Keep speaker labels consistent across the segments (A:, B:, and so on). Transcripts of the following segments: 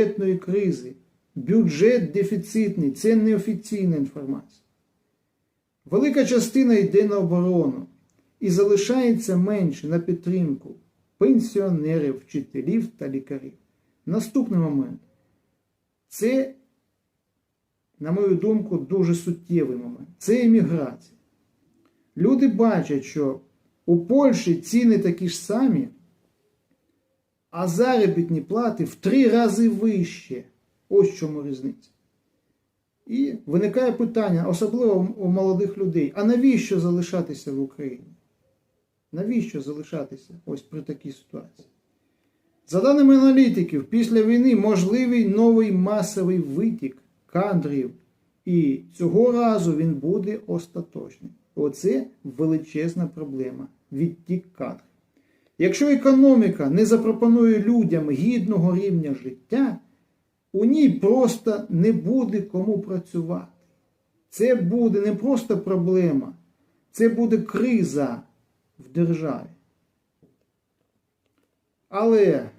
A: бюджетної кризи. Бюджет дефіцитний, це неофіційна інформація. Велика частина йде на оборону і залишається менше на підтримку пенсіонерів, вчителів та лікарів. Наступний момент. Це, на мою думку, дуже суттєвий момент. Це еміграція. Люди бачать, що у Польщі ціни такі ж самі, а заробітні плати в три рази вище. Ось чому різниця. І виникає питання, особливо у молодих людей: а навіщо залишатися в Україні? Навіщо залишатися ось при такій ситуації? За даними аналітиків, після війни можливий новий масовий витік кадрів, і цього разу він буде остаточним. Оце величезна проблема відтік кадрів. Якщо економіка не запропонує людям гідного рівня життя, у ній просто не буде кому працювати. Це буде не просто проблема, це буде криза в державі. Але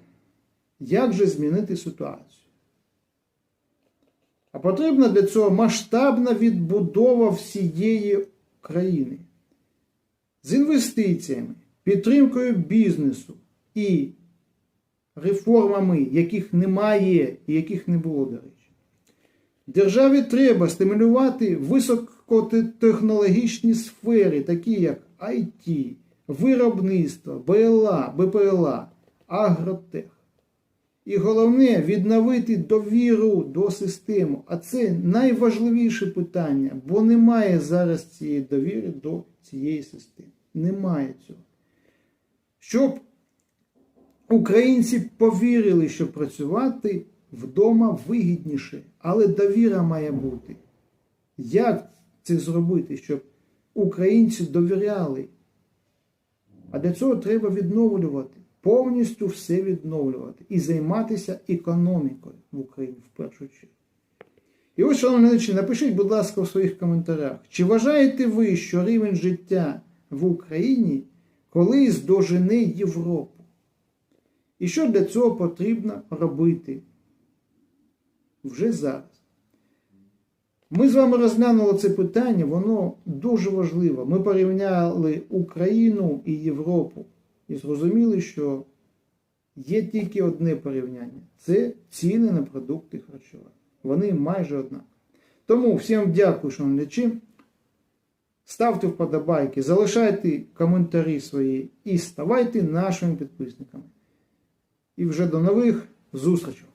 A: як же змінити ситуацію? А потрібна для цього масштабна відбудова всієї країни з інвестиціями, підтримкою бізнесу і реформами, яких немає і яких не було, до речі. Державі треба стимулювати високотехнологічні сфери, такі як IT, виробництво, БЛА, БПЛА, агротех. І головне відновити довіру до системи. А це найважливіше питання, бо немає зараз цієї довіри до цієї системи. Немає цього. Щоб українці повірили, що працювати вдома вигідніше, але довіра має бути. Як це зробити, щоб українці довіряли? А для цього треба відновлювати, повністю все відновлювати і займатися економікою в Україні в першу чергу. І ось, шановні глядачі, напишіть, будь ласка, у своїх коментарях, чи вважаєте ви, що рівень життя в Україні колись дожене Європу? І що для цього потрібно робити вже зараз? Ми з вами розглянули це питання, воно дуже важливо. Ми порівняли Україну і Європу і зрозуміли, що є тільки одне порівняння це ціни на продукти харчування. Вони майже однакові. Тому всім дякую, шановні глядачі. Ставте вподобайки, залишайте коментарі свої і ставайте нашими підписниками. І вже до нових зустрічей!